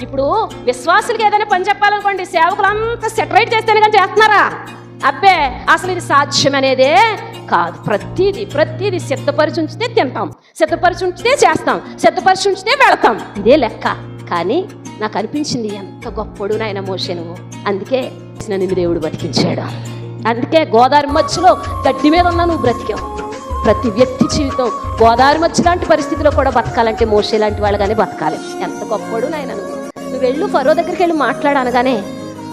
ఇప్పుడు విశ్వాసులకి ఏదైనా పని చెప్పాలనుకోండి సేవకులు అంతా సెటరేట్ చేస్తేనే కానీ చేస్తున్నారా? అబ్బే అసలు ఇది సాధ్యం అనేదే కాదు. ప్రతిదీ ప్రతిదీ సిద్ధపరిచి ఉంచితే తింటాం. సిద్ధపరిచి ఉంచితే చేస్తాం. సిద్ధపరిచి ఉంచితే వెళతాం. ఇదే లెక్క. కానీ నాకు అనిపించింది ఎంత గొప్పడు నాయన మోసే నువ్వు. అందుకే నన్ను దేవుడు బతికించాడు. అందుకే గోదావరి మధ్యలో గడ్డి మీద ఉన్నా నువ్వు బ్రతికావు. ప్రతి వ్యక్తి జీవితం గోదావరి మధ్య లాంటి పరిస్థితిలో కూడా బతకాలంటే మోసే లాంటి వాళ్ళు కానీ బతకాలి. ఎంత గొప్పడు నాయన నువ్వు. వెళ్ళు ఫరో దగ్గరికి వెళ్ళి మాట్లాడనగానే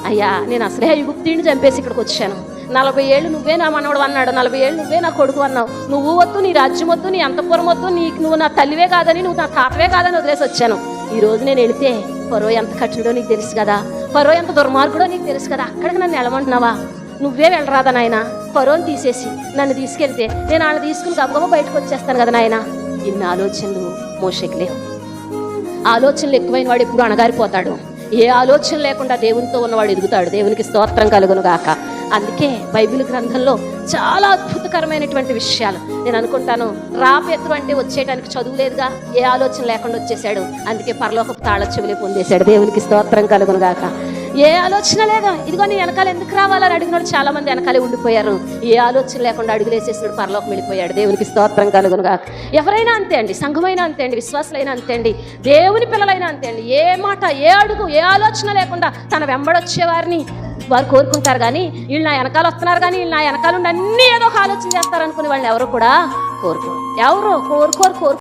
అయ్యా నేను అసలే యుగుప్తిని చంపేసి ఇక్కడికి వచ్చాను. నలభై ఏళ్ళు నువ్వే నా మనవడు అన్నాడు. నలభై ఏళ్ళు నువ్వే నా కొడుకు అన్నావు. నువ్వు వద్దు నీ రాజ్యం వద్దు నీ అంతపురం వద్దు నీకు నువ్వు నా తల్లివే కాదని నువ్వు నా తాతవే కాదని వదిలేసి వచ్చాను. ఈ రోజు నేను వెళితే పరో ఎంత కఠినడో నీకు తెలుసు కదా. పరో ఎంత దుర్మార్గుడో నీకు తెలుసు కదా. అక్కడికి నన్ను వెళ్ళమంటున్నావా నువ్వే వెళ్ళరాదా నాయన? ఫరోని తీసేసి నన్ను తీసుకెళ్తే నేను వాళ్ళని తీసుకుని గబగబా బయటకు వచ్చేస్తాను కదా నాయన? ఇన్ని ఆలోచనలు మోషకి లేవు. ఆలోచనలు ఎక్కువైన వాడు ఎప్పుడు అణగారిపోతాడు. ఏ ఆలోచన లేకుండా దేవునితో ఉన్నవాడు ఎదుగుతాడు. దేవునికి స్తోత్రం కలుగును గాక అందుకే బైబిల్ గ్రంథంలో చాలా అద్భుతకరమైనటువంటి విషయాలు. నేను అనుకుంటాను రాపేతురు అంటే వచ్చేయడానికి చదువు లేదుగా? ఏ ఆలోచన లేకుండా వచ్చేసాడు అందుకే పరలోకపు తాళ చెవులే పొందేశాడు. దేవునికి స్తోత్రం కలుగును గాక ఏ ఆలోచన లేదా? ఇదిగో నీ వెనకాల ఎందుకు రావాలని అడిగినాడు చాలా మంది వెనకాలే ఉండిపోయారు. ఏ ఆలోచన లేకుండా అడుగులేసేసినాడు పరలోకం వెళ్ళిపోయాడు. దేవునికి స్తోత్రం కలుగునుగా. ఎవరైనా అంతే అండి సంఘమైనా అంతే అండి విశ్వాసులైనా అంతే అండి దేవుని పిల్లలైనా అంతే అండి. ఏ మాట ఏ అడుగు ఏ ఆలోచన లేకుండా తన వెంబడొచ్చే వారిని వారు కోరుకుంటారు కానీ వీళ్ళు నా వెనకాల వస్తున్నారు కానీ వీళ్ళు నా వెనకాల ఉండి ఏదో ఒక ఆలోచన చేస్తారు అనుకునే వాళ్ళు ఎవరు కూడా కోరుకోరు. ఎవరు? కోరుకోరు కోరు.